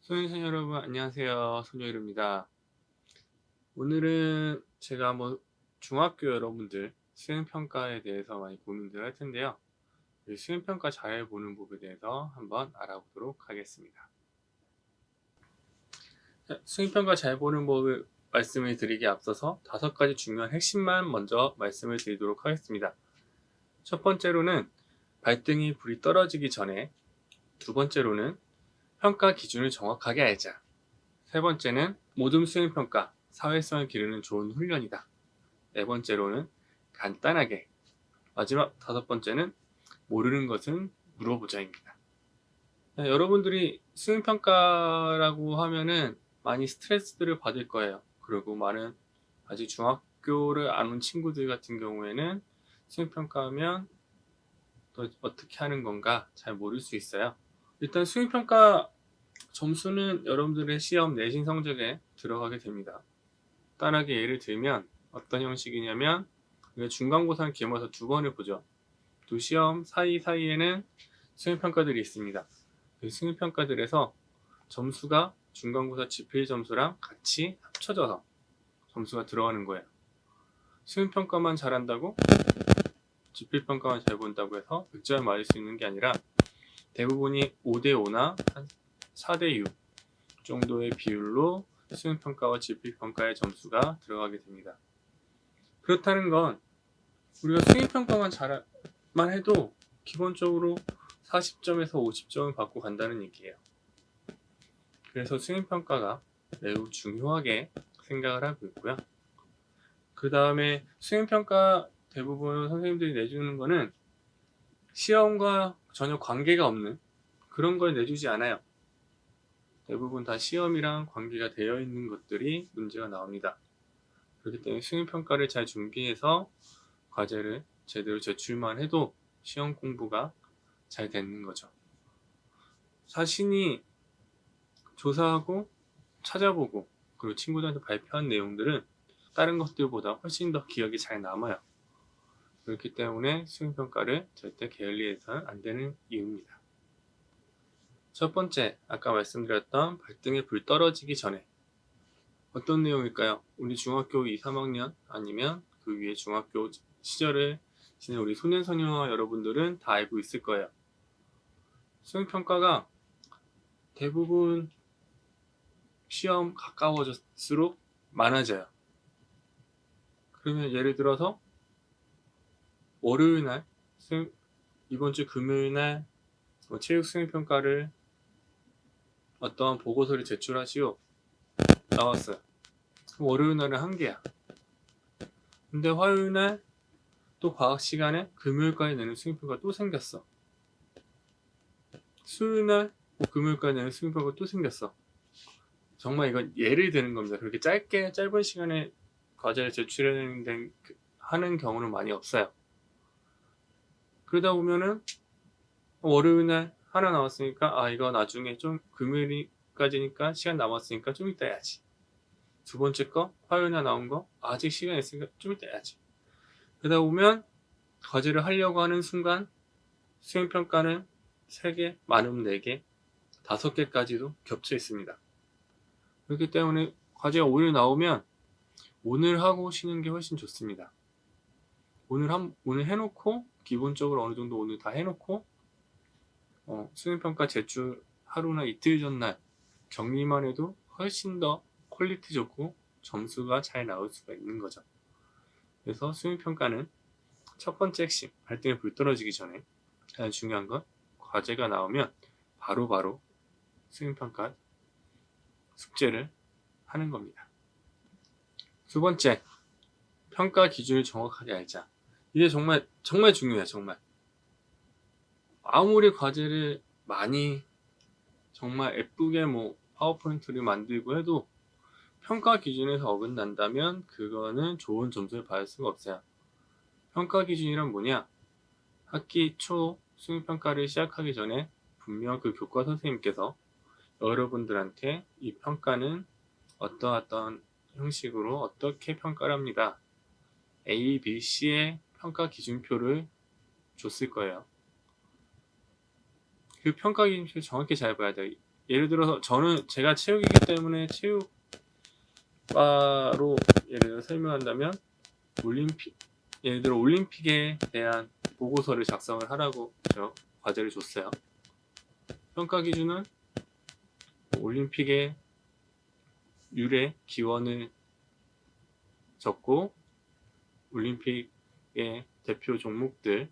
소년생 여러분 안녕하세요. 소녀일입니다. 오늘은 제가 뭐 중학교 여러분들 수행평가에 대해서 많이 고민들 할 텐데요. 이 수행평가 잘 보는 법에 대해서 한번 알아보도록 하겠습니다. 자, 수행평가 잘 보는 법을 말씀을 드리기 앞서서 다섯 가지 중요한 핵심만 먼저 말씀을 드리도록 하겠습니다. 첫 번째로는 발등이 불이 떨어지기 전에 두 번째로는 평가 기준을 정확하게 알자. 세 번째는 모든 수행 평가, 사회성을 기르는 좋은 훈련이다. 네 번째로는 간단하게. 마지막 다섯 번째는 모르는 것은 물어보자입니다. 네, 여러분들이 수행 평가라고 하면은 많이 스트레스들을 받을 거예요. 그리고 많은 아직 중학교를 안 온 친구들 같은 경우에는 수행 평가하면 또 어떻게 하는 건가 잘 모를 수 있어요. 일단 수행평가 점수는 여러분들의 시험 내신 성적에 들어가게 됩니다. 간단하게 예를 들면 어떤 형식이냐면 우리가 중간고사를 기말해서 두 번을 보죠. 두 시험 사이사이에는 수행평가들이 있습니다. 그 수행평가들에서 점수가 중간고사 지필 점수랑 같이 합쳐져서 점수가 들어가는 거예요. 수행평가만 잘한다고 지필평가만 잘 본다고 해서 100점 맞을 수 있는 게 아니라 대부분이 5대5나 한 4대6 정도의 비율로 수행평가와 지필평가의 점수가 들어가게 됩니다. 그렇다는 건 우리가 수행평가만 잘만 해도 기본적으로 40점에서 50점을 받고 간다는 얘기예요. 그래서 수행평가가 매우 중요하게 생각을 하고 있고요. 그 다음에 수행평가 대부분 선생님들이 내주는 거는 시험과 전혀 관계가 없는 그런 걸 내주지 않아요. 대부분 다 시험이랑 관계가 되어 있는 것들이 문제가 나옵니다. 그렇기 때문에 수행평가를 잘 준비해서 과제를 제대로 제출만 해도 시험 공부가 잘 되는 거죠. 자신이 조사하고 찾아보고 그리고 친구들한테 발표한 내용들은 다른 것들보다 훨씬 더 기억이 잘 남아요. 그렇기 때문에 수행평가를 절대 게을리해서는 안 되는 이유입니다. 첫 번째, 아까 말씀드렸던 발등에 불 떨어지기 전에 어떤 내용일까요? 우리 중학교 2, 3학년 아니면 그 위에 중학교 시절을 지낸 우리 소년소녀 여러분들은 다 알고 있을 거예요. 수행평가가 대부분 시험 가까워질수록 많아져요. 그러면 예를 들어서 월요일 날 수행, 이번 주 금요일 날 뭐 체육 수행 평가를 어떠한 보고서를 제출하시오 나왔어요. 월요일 날은 한 개야. 근데 화요일 날 또 과학 시간에 금요일까지 내는 수행 평가 또 생겼어. 수요일 날뭐 금요일까지 내는 수행 평가 또 생겼어. 정말 이건 예를 드는 겁니다. 그렇게 짧게 짧은 시간에 과제를 제출하는 하는 경우는 많이 없어요. 그러다 보면은 월요일 날 하나 나왔으니까 아 이거 나중에 좀 금요일까지니까 시간 남았으니까 좀 이따 해야지. 두 번째 거 화요일 날 나온 거 아직 시간 있으니까 좀 이따 해야지. 그러다 보면 과제를 하려고 하는 순간 수행평가는 3개, 많으면 4개, 5개까지도 겹쳐 있습니다. 그렇기 때문에 과제가 오늘 나오면 오늘 하고 쉬는 게 훨씬 좋습니다. 오늘 한 오늘 해놓고 기본적으로 어느 정도 오늘 다 해놓고 어, 수행평가 제출 하루나 이틀 전날 격리만 해도 훨씬 더 퀄리티 좋고 점수가 잘 나올 수가 있는 거죠. 그래서 수행평가는 첫 번째 핵심 발등에 불 떨어지기 전에 가장 중요한 건 과제가 나오면 바로바로 바로 수행평가 숙제를 하는 겁니다. 두 번째, 평가 기준을 정확하게 알자. 이게 정말 정말 중요해 정말. 아무리 과제를 많이 정말 예쁘게 뭐 파워포인트를 만들고 해도 평가 기준에서 어긋난다면 그거는 좋은 점수를 받을 수가 없어요. 평가 기준이란 뭐냐? 학기 초 수행평가를 시작하기 전에 분명 그 교과 선생님께서 여러분들한테 이 평가는 어떠어떤 형식으로 어떻게 평가를 합니다? A, B, C의 평가 기준표를 줬을 거예요. 그 평가 기준표를 정확히 잘 봐야 돼요. 예를 들어서 저는 제가 체육이기 때문에 체육바로 예를 들어 설명한다면 올림픽 예를 들어 올림픽에 대한 보고서를 작성을 하라고 저 과제를 줬어요. 평가 기준은 올림픽의 유래 기원을 적고 올림픽 의 대표 종목들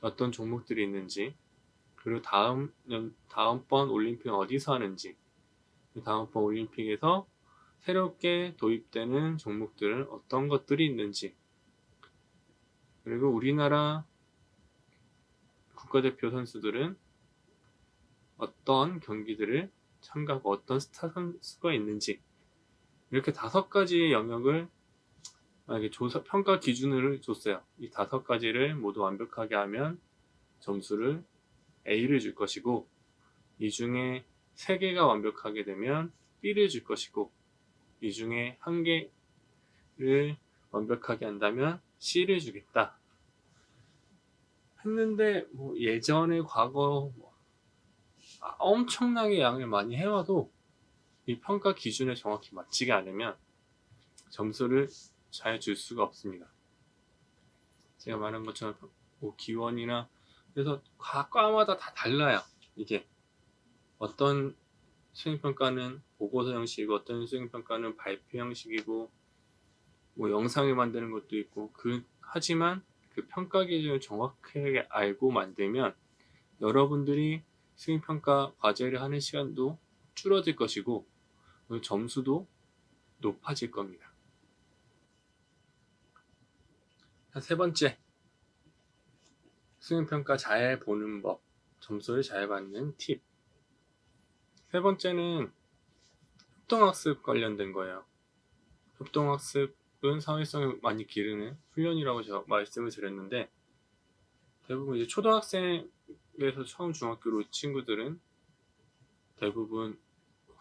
어떤 종목들이 있는지 그리고 다음 년 다음번 올림픽은 어디서 하는지 그 다음번 올림픽에서 새롭게 도입되는 종목들은 어떤 것들이 있는지 그리고 우리나라 국가대표 선수들은 어떤 경기들을 참가하고 어떤 스타 선수가 있는지 이렇게 다섯 가지의 영역을 만약에 조사 평가 기준을 줬어요. 이 다섯 가지를 모두 완벽하게 하면 점수를 A를 줄 것이고 이 중에 세 개가 완벽하게 되면 B를 줄 것이고 이 중에 한 개를 완벽하게 한다면 C를 주겠다. 했는데 뭐 예전에 과거 뭐 아, 엄청나게 양을 많이 해와도 이 평가 기준에 정확히 맞지가 않으면 점수를 잘 줄 수가 없습니다. 제가 말한 것처럼 뭐 기원이나 그래서 과- 과마다 다 달라요. 이게 어떤 수행평가는 보고서 형식이고 어떤 수행평가는 발표 형식이고 뭐 영상을 만드는 것도 있고 그 하지만 그 평가 기준을 정확하게 알고 만들면 여러분들이 수행평가 과제를 하는 시간도 줄어들 것이고 그리고 점수도 높아질 겁니다. 자, 세 번째 수행평가 잘 보는 법 점수를 잘 받는 팁. 세 번째는 협동학습 관련된 거예요. 협동학습은 사회성을 많이 기르는 훈련이라고 제가 말씀을 드렸는데 대부분 이제 초등학생에서 처음 중학교로 친구들은 대부분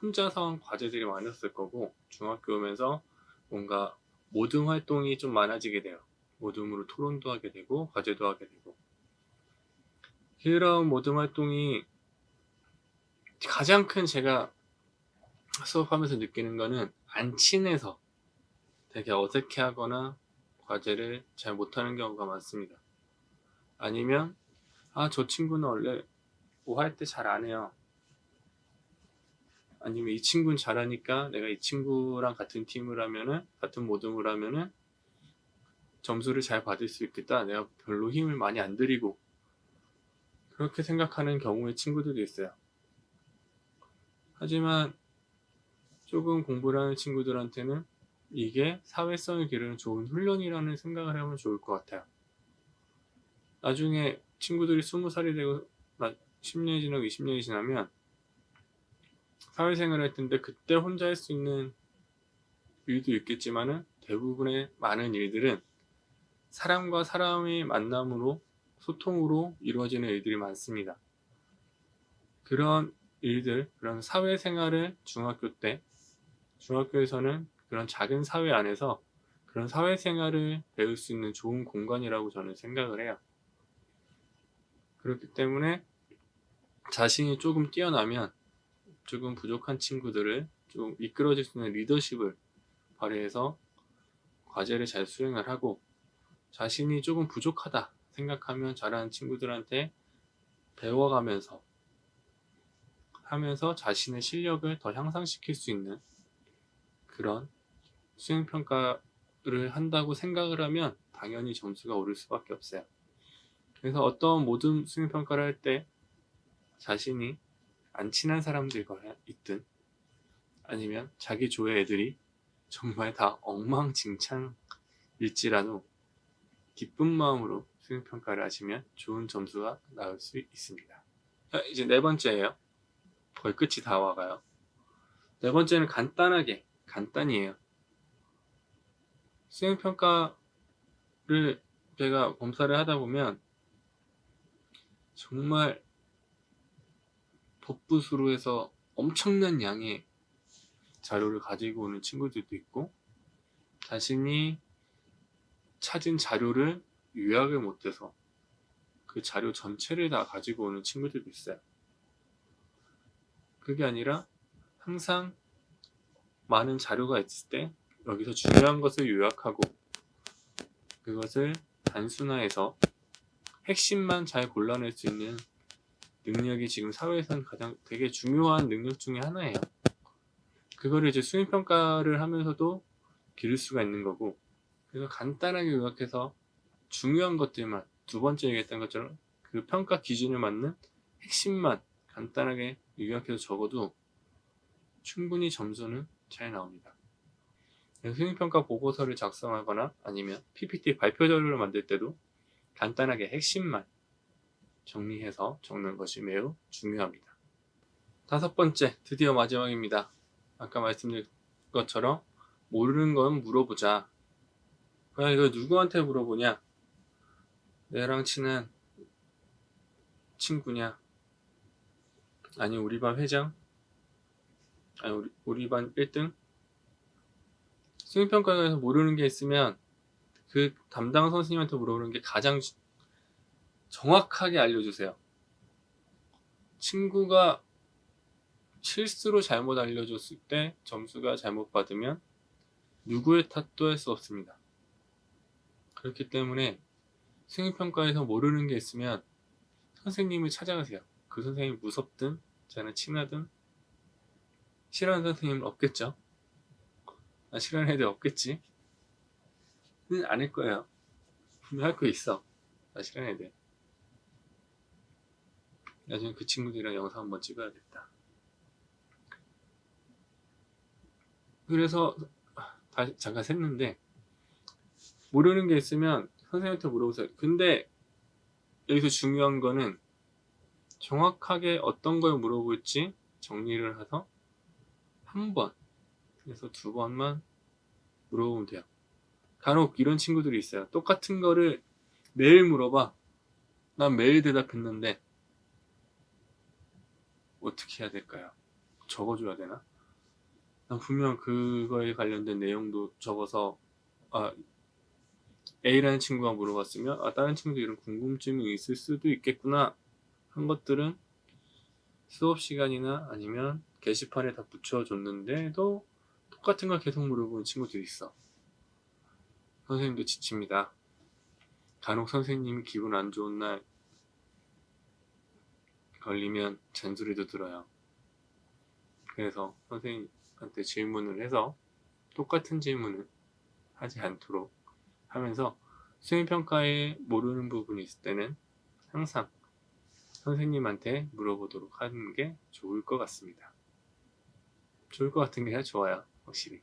혼자서 한 과제들이 많았을 거고 중학교 오면서 뭔가 모든 활동이 좀 많아지게 돼요. 모둠으로 토론도 하게 되고 과제도 하게 되고 그런 모든 활동이 가장 큰 제가 수업하면서 느끼는 거는 안 친해서 되게 어색해하거나 과제를 잘 못하는 경우가 많습니다. 아니면 아 저 친구는 원래 뭐 할 때 잘 안 해요. 아니면 이 친구는 잘하니까 내가 이 친구랑 같은 팀을 하면은 같은 모둠을 하면은 점수를 잘 받을 수 있겠다. 내가 별로 힘을 많이 안 들이고 그렇게 생각하는 경우의 친구들도 있어요. 하지만 조금 공부를 하는 친구들한테는 이게 사회성을 기르는 좋은 훈련이라는 생각을 하면 좋을 것 같아요. 나중에 친구들이 20살이 되고 10년이 지나고 20년이 지나면 사회생활을 할 텐데 그때 혼자 할 수 있는 일도 있겠지만은 대부분의 많은 일들은 사람과 사람의 만남으로 소통으로 이루어지는 일들이 많습니다. 그런 일들, 그런 사회생활을 중학교 때, 중학교에서는 그런 작은 사회 안에서 그런 사회생활을 배울 수 있는 좋은 공간이라고 저는 생각을 해요. 그렇기 때문에 자신이 조금 뛰어나면 조금 부족한 친구들을 좀 이끌어줄 수 있는 리더십을 발휘해서 과제를 잘 수행을 하고 자신이 조금 부족하다 생각하면 잘하는 친구들한테 배워가면서 하면서 자신의 실력을 더 향상시킬 수 있는 그런 수행평가를 한다고 생각을 하면 당연히 점수가 오를 수밖에 없어요. 그래서 어떤 모든 수행평가를 할 때 자신이 안 친한 사람들과 있든 아니면 자기 조의 애들이 정말 다 엉망진창일지라도 기쁜 마음으로 수행평가를 하시면 좋은 점수가 나올 수 있습니다. 자, 이제 네 번째예요. 거의 끝이 다 와가요. 네 번째는 간단하게, 간단히에요. 수행 평가를 제가 검사를 하다 보면 정말 법부수로 해서 엄청난 양의 자료를 가지고 오는 친구들도 있고 자신이 찾은 자료를 요약을 못해서 그 자료 전체를 다 가지고 오는 친구들도 있어요. 그게 아니라 항상 많은 자료가 있을 때 여기서 중요한 것을 요약하고 그것을 단순화해서 핵심만 잘 골라낼 수 있는 능력이 지금 사회에서는 가장 되게 중요한 능력 중에 하나예요. 그거를 이제 수행평가를 하면서도 기를 수가 있는 거고 그래서 간단하게 요약해서 중요한 것들만 두 번째 얘기했던 것처럼 그 평가 기준에 맞는 핵심만 간단하게 요약해서 적어도 충분히 점수는 잘 나옵니다. 수행평가 보고서를 작성하거나 아니면 PPT 발표 자료를 만들 때도 간단하게 핵심만 정리해서 적는 것이 매우 중요합니다. 다섯 번째, 드디어 마지막입니다. 아까 말씀드린 것처럼 모르는 건 물어보자. 그냥 이거 누구한테 물어보냐? 내랑 친한 친구냐? 아니 우리 반 회장? 아니 우리, 우리 반 1등? 수행평가에서 모르는 게 있으면 그 담당 선생님한테 물어보는 게 가장 주- 정확하게 알려주세요. 친구가 실수로 잘못 알려줬을 때 점수가 잘못 받으면 누구의 탓도 할 수 없습니다. 그렇기 때문에 수행평가에서 모르는 게 있으면 선생님을 찾아가세요. 그 선생님이 무섭든 저는 친하든 싫어하는 선생님은 없겠죠. 아, 싫어하는 애들 없겠지. 는 아닐 거예요. 분명 할 거 있어. 나 싫어하는 애들. 나중에 그 친구들이랑 영상 한번 찍어야겠다. 그래서 다시 잠깐 샜는데 모르는 게 있으면 선생님한테 물어보세요. 근데 여기서 중요한 거는 정확하게 어떤 걸 물어볼지 정리를 해서 한 번, 그래서 두 번만 물어보면 돼요. 간혹 이런 친구들이 있어요. 똑같은 거를 매일 물어봐. 난 매일 대답했는데 어떻게 해야 될까요? 적어줘야 되나? 난 분명 그거에 관련된 내용도 적어서 아 A라는 친구가 물어봤으면 아 다른 친구도 이런 궁금증이 있을 수도 있겠구나 한 것들은 수업 시간이나 아니면 게시판에 다 붙여줬는데도 똑같은 걸 계속 물어보는 친구들이 있어. 선생님도 지칩니다. 간혹 선생님이 기분 안 좋은 날 걸리면 잔소리도 들어요. 그래서 선생님한테 질문을 해서 똑같은 질문을 하지 않도록 하면서 수행평가에 모르는 부분이 있을 때는 항상 선생님한테 물어보도록 하는 게 좋을 것 같습니다. 좋을 것 같은 게 좋아요, 확실히.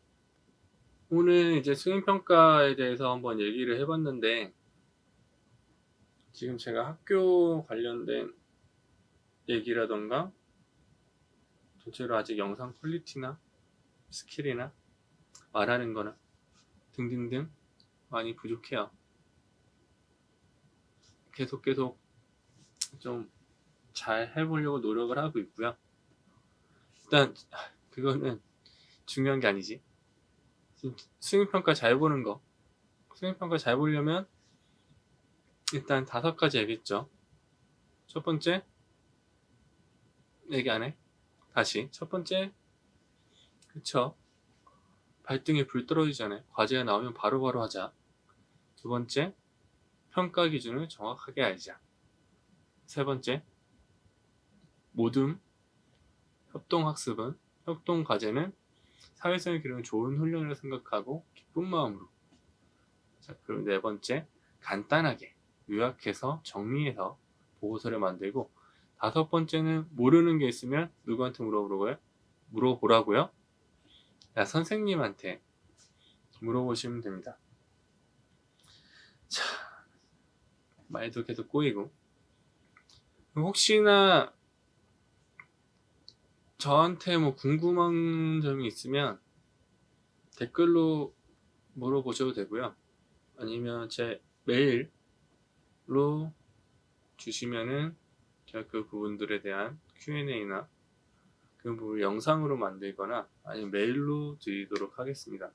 오늘 이제 수행평가에 대해서 한번 얘기를 해봤는데, 지금 제가 학교 관련된 얘기라던가, 전체로 아직 영상 퀄리티나 스킬이나 말하는 거나 등등등 많이 부족해요. 계속 계속 좀 잘 해보려고 노력을 하고 있고요. 일단 그거는 중요한 게 아니지. 수행평가 잘 보는 거. 수행평가 잘 보려면 일단 다섯 가지 얘기했죠. 첫 번째 얘기 안 해? 다시 첫 번째 그쵸 발등에 불 떨어지잖아요. 과제가 나오면 바로바로 하자. 두 번째 평가 기준을 정확하게 알자. 세 번째 모둠 협동학습은 협동과제는 사회성을 기르는 좋은 훈련을 생각하고 기쁜 마음으로 자, 그리고 네 번째 간단하게 요약해서 정리해서 보고서를 만들고 다섯 번째는 모르는 게 있으면 누구한테 물어보라고요? 물어보라고요? 야, 선생님한테 물어보시면 됩니다. 자, 말도 계속 꼬이고 혹시나 저한테 뭐 궁금한 점이 있으면 댓글로 물어보셔도 되고요. 아니면 제 메일로 주시면은 제가 그 부분들에 대한 Q&A나 그 부분을 영상으로 만들거나 아니면 메일로 드리도록 하겠습니다.